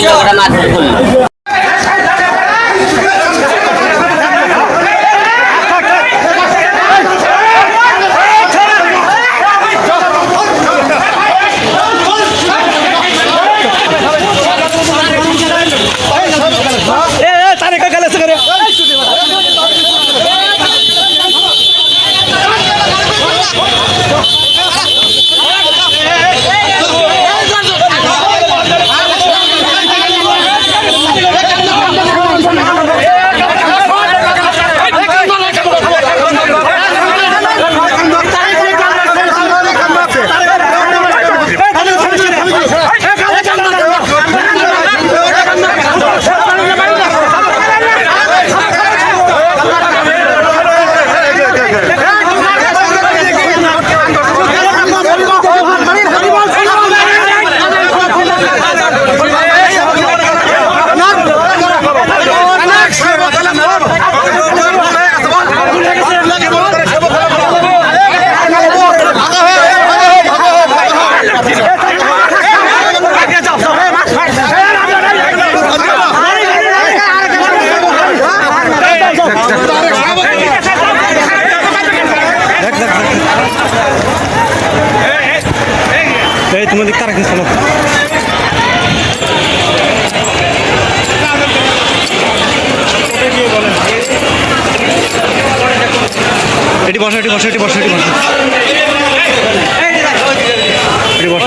BNP লোকেরা মারধর করল এই তোমাদের কারা কি চলো এটি বসো এটি বসো এটি বসো এটি বসো। এটি বসো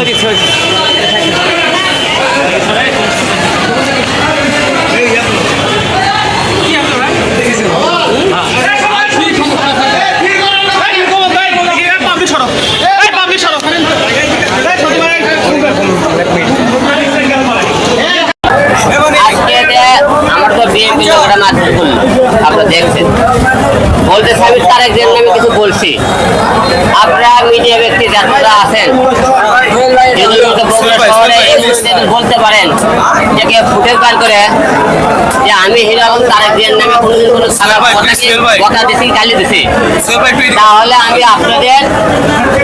আজকে যে আমার তো মারধর করল আপনারা দেখছেন। বলতে সাহেব তারেক জিয়ার নামে কিছু বলছি। আপনারা মিডিয়া ব্যক্তি যারা আছেন বলতে পারেন যে কে ফুটেজ বার করে যে আমি হিরো আলম তারেক জিয়ার নামে কোনোদিন কোনো কথা দিছি গালি দিছি। তাহলে আমি আপনাদের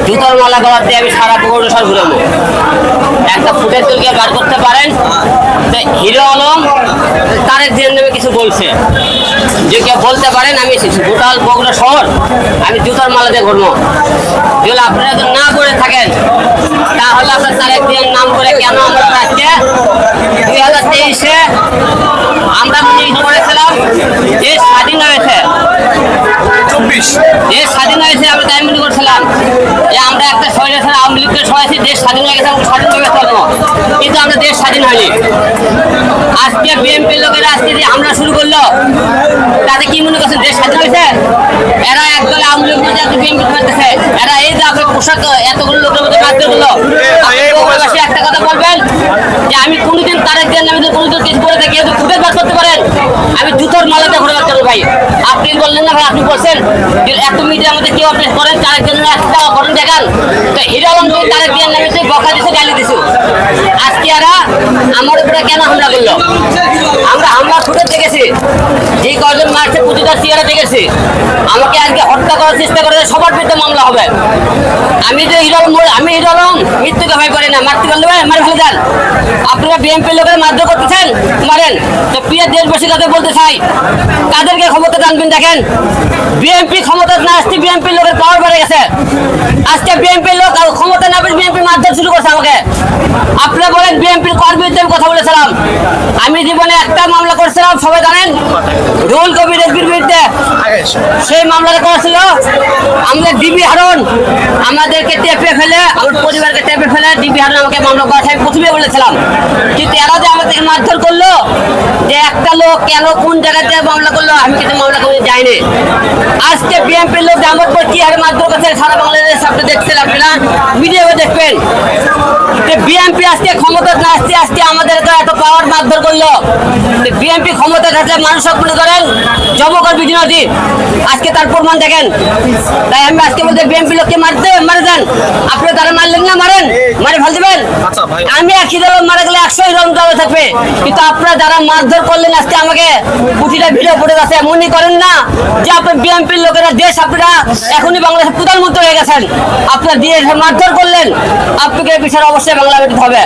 জুতোর মালা দিয়ে আমি সারা শহর ঘুরাবো। একটা ফুটেজ তুলকে বার করতে পারেন হিরো আলম তারেক জিয়ার নামে কিছু বলছে। যে কেউ বলতে পারেন আমি গোটাল বগুড়া শহর আমি জুতার মালা দিয়ে ঘুরবো। যেগুলো আপনারা যদি না করে থাকেন তাহলে আপনার তারেক জিয়ার নাম করে কেন আমরা আজকে দুই হাজার তেইশে আমরা করেছিলাম যে স্বাধীন হয়েছে। দেশ স্বাধীন হয়েছে আমরা তাই মনে করছিলাম যে আমরা একটা ছিলাম আওয়ামী লীগকে সবাই দেশ স্বাধীন হয়ে গেছে আমরা স্বাধীনভাবে চলবো কিন্তু আমরা দেশ স্বাধীন হয়নি। আজকে বিএনপির লোকেরা আজকে যে আমরা শুরু করল, তাতে কি মনে করছেন দেশ স্বাধীন হয়েছে? এরা একদলে আওয়ামী লীগ মধ্যে বিএনপি করতেছে এরা এই যে আপনার পোশাক, এতগুলো লোকের মধ্যে বাধ্য বগুড়াবাসী একটা কথা বলবেন? যে আমি কোনোদিন তারেক দেন আমি কোনোদিন কিছু করে থাকি, যদি ফুটে বাদ করতে পারেন, আমি জুতোর মালাতে ঘুরে বাদ করব ভাই। আপনি বললেন না ভাই, আপনি বলছেন এত মিডিয়ার মধ্যে কেউ আপনি করেন, তারেক দেন একটা ঘটনা দেখান। হিরো আলম তুমি তারেক দেন নামে তুই বকা দিছে, গালি দিছো। আজকে এরা আমার উপরে কেন হামলা করল? আমরা হামলা ছুটে দেখেছি। যে কয়জন মারছে, প্রতিটা চেয়ারে দেখেছি। আমাকে চেষ্টা করে সবার বিরুদ্ধে মামলা হবে। আমি যে হিরো আমি হিরো আলম মৃত্যুকে ভয় করি না মারতে পারলে ভাই মারে ফেলে দেন। আপনারা বিএনপির লোকের মারধর করতেছেন, মারেন। তো প্রিয় দেশবাসী কাদের বলতে চাই তাদেরকে ক্ষমতা জানবেন দেখেন। বিএনপি ক্ষমতা না আসতে বিএনপির লোকের পাওয়ার বেড়ে গেছে। আজকে বিএনপির লোক ক্ষমতা না পেয়ে বিএনপি মারধর শুরু করছে আমাকে। আপনারা বলেন বিএনপির কর্মীদের কথা বলেছিলাম? আমি জীবনে একটা মামলা করেছিলাম, সবাই জানেন? রুল বিরুদ্ধে সেই মামলাটা করেছিল আমাদের ডিবি হারন আমাদেরকে টেপে ফেলে, আমার পরিবারকে টেপে ফেলে, ডিবি হারন আমাকে মামলা করা আমি প্রথমে বলেছিলাম কিন্তু এরা যে আমাদেরকে মারধর করল, যে একটা লোক কেন কোন জায়গাতে মামলা করল, আমি কিন্তু মামলা করে যাইনি। আজকে বিএনপির লোক আমার উপর কি হারে মারধর করছে সারা বাংলাদেশ আপনি দেখছেন আপনারা মিডিয়াতে দেখবেন। যে বিএনপি আজকে ক্ষমতা না আসছে আজকে আমাদেরকে এত পাওয়ার মারধর করল। বিএনপি ক্ষমতা থাকলে মানুষ সব মনে করেন জবকর বিজনদী আজকে তার প্রমাণ দেখেন। তাই আমি আজকে বলতে বিএনপি লোককে মারতে মারে দেন। আপনি তারা মারলেন না মারেন। মারে ফেল দিবেন। আমি একশো জন মারা গেলে একশো জন জবে থাকবে। কিন্তু আপনারা যারা মারধর করলেন আজকে আমাকে প্রতিটা ভিডিও পড়ে গেছে এমনই করেন না যে আপনি বিএনপির লোকেরা দেশ আপনারা এখনই বাংলাদেশের প্রধানমন্ত্রী হয়ে গেছেন। আপনারা দিয়ে মারধর করলেন। আপনাকে বিচার অবশ্যই বাংলা হবে।